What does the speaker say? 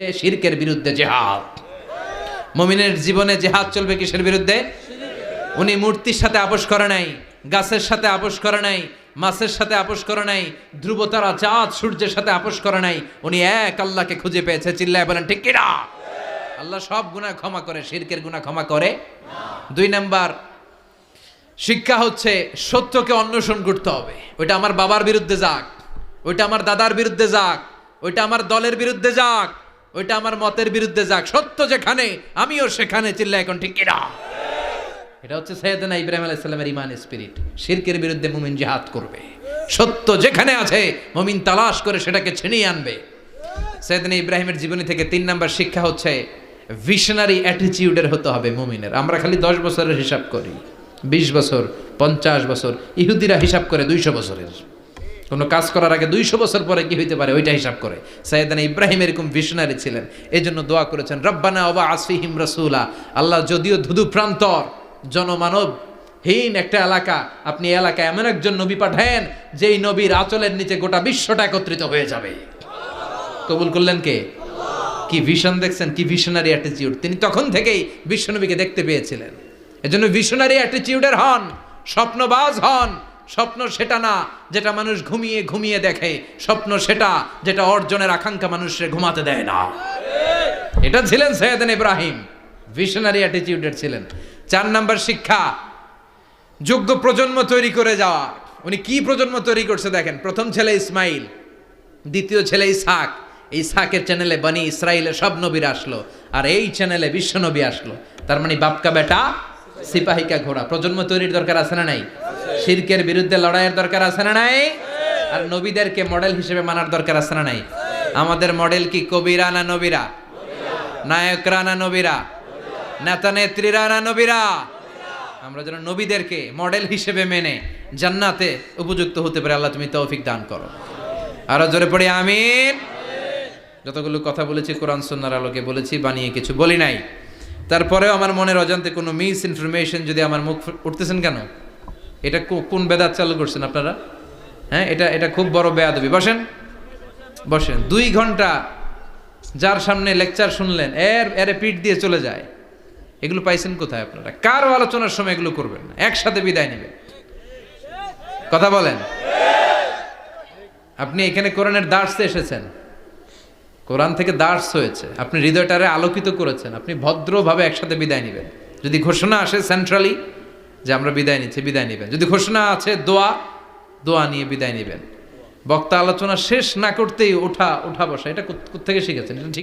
শিরকের বিরুদ্ধে জেহাদ। মমিনের জীবনে জেহাদ চলবে কিসের বিরুদ্ধে? উনি মূর্তির সাথে আপোষ করে নাই, গাছের সাথে আপোষ করে নাই, মাছের সাথে আপোষ করে নাই, ধ্রুবতারা চাঁদ সূর্যের সাথে আপোষ করে নাই, উনি এক আল্লাহকে খুঁজে পেয়েছে, চিল্লায় বলেন, ঠিক কিনা? আল্লাহ সব গুনাহ ক্ষমা করে, শিরকের গুনাহ ক্ষমা করে। দুই নাম্বার, শিক্ষা হচ্ছে সত্যকে অন্বেষণ করতে হবে। ওইটা আমার বাবার বিরুদ্ধে যাক, ওইটা আমার দাদার বিরুদ্ধে যাক, ওইটা আমার দলের বিরুদ্ধে যাক ওইটা আমার মতের বিরুদ্ধে যাক, সত্য যেখানে, আমিও সেখানে চিল্লা এখন ঠিক কিনা? এটা হচ্ছে সৈয়দনা ইব্রাহিম আলাইসাল্লামের ইমান স্পিরিট শিরকের বিরুদ্ধে মুমিন জিহাদ করবে। সত্য যেখানে আছে, মুমিন তালাশ করে সেটাকে ছিনিয়ে আনবে। সৈয়দনা ইব্রাহিমের জীবনী থেকে তিন নাম্বার শিক্ষা হচ্ছে ভিশনারি অ্যাটিটিউডের হতে হবে মুমিনের। আমরা খালি দশ বছরের হিসাব করি, বিশ বছর, পঞ্চাশ বছর, ইহুদিরা হিসাব করে দুইশো বছরের। কোনো কাজ করার আগে দুইশো বছর পরে কি হইতে পারে? ওইটা হিসাব করে। সাইদানা ইব্রাহিম এরকম ভিশনারি ছিলেন। এই জন্য দোয়া করেছেন, রব্বানা অবা আসফিহিম রসুলা। আল্লাহ যদিও ধুধু প্রান্তর, জনমানব হীন একটা এলাকা, আপনি এলাকায় এমন একজন নবী পাঠায়েন, যেই নবীর আচলের নিচে গোটা বিশ্বটা একত্রিত হয়ে যাবে। কবুল করলেন কে? কি ভিশন দেখছেন? কি ভিশনারি অ্যাটিটিউড তিনি তখন থেকেই বিশ্বনবীকে দেখতে পেয়েছিলেন। এজন্য ভিশনারি অ্যাটিটিউডের হন, স্বপ্নবাজ হন। স্বপ্ন সেটা না যেটা মানুষ ঘুমিয়ে ঘুমিয়ে দেখে। স্বপ্ন সেটা যেটা অর্জনের আকাঙ্ক্ষা মানুষের ঘুমাতে দেয় না। এটা ছিলেন সৈয়দান ইব্রাহিম। ভিশনারি অ্যাটিটিউডের ছিলেন। চার নাম্বার শিক্ষা, যোগ্য প্রজন্ম তৈরি করে যাওয়া। উনি কি প্রজন্ম তৈরি করছে দেখেন। প্রথম ছেলে ইসমাইল, দ্বিতীয় ছেলে ইসাক ইসাকের চ্যানেলে বানি ইসরায়েলের সব নবীরা আসলো। আর এই চ্যানেলে বিশ্ব নবী আসলো। তার মানে বাপকা বেটা, সিপাহিকা ঘোড়া। প্রজন্ম তৈরির দরকার আছে না নাই? শিরকের বিরুদ্ধে লড়াইয়ের দরকার আছে না নাই? আর নবীদেরকে মডেল হিসেবে মানার দরকার আছে না নাই? আমাদের মডেল কি? কবিরা না নবীরা? নায়করা না নবীরা? নেতা নেত্রীরা না নবীরা? আমরা যেন নবীদেরকে মডেল হিসেবে মেনে জান্নাতে উপযুক্ত হতে পারে। আল্লাহ তুমি তৌফিক দান করো। আরও জোরে পড়ি, আমিন। যতগুলো কথা বলেছি, কোরআন সন্ন্যার আলোকে বলেছি, বানিয়ে কিছু বলি নাই। তারপরেও আমার মনের অজান্তে কোনো মিস ইনফরমেশন যদি আমার মুখ উঠতেছেন কেন? এটা কোন বেদাত চালু করছেন আপনারা? হ্যাঁ এটা এটা খুব বড় বেয়াদবি। বসেন। বসেন। দুই ঘণ্টা যার সামনে লেকচার শুনলেন, এর এরে পিঠ দিয়ে চলে যায়। এগুলো পাইছেন কোথায় আপনারা? কারও আলোচনার সময় এগুলো করবেন না। একসাথে বিদায় নেবেন। কথা বলেন। আপনি এখানে কোরআনের দার্সে এসেছেন। কোরআন থেকে দার্স হয়েছে। আপনি হৃদয়টারে আলোকিত করেছেন। আপনি ভদ্রভাবে একসাথে বিদায় নেবেন। যদি ঘোষণা আসে সেন্ট্রালি যে আমরা বিদায় নিচ্ছি, বিদায় নেবেন। যদি ঘোষণা আছে, দোয়া দোয়া নিয়ে বিদায় নেবেন। বক্তা আলোচনা শেষ না করতেই ওঠা ওঠা বসা, এটা থেকে শিখেছেন? এটা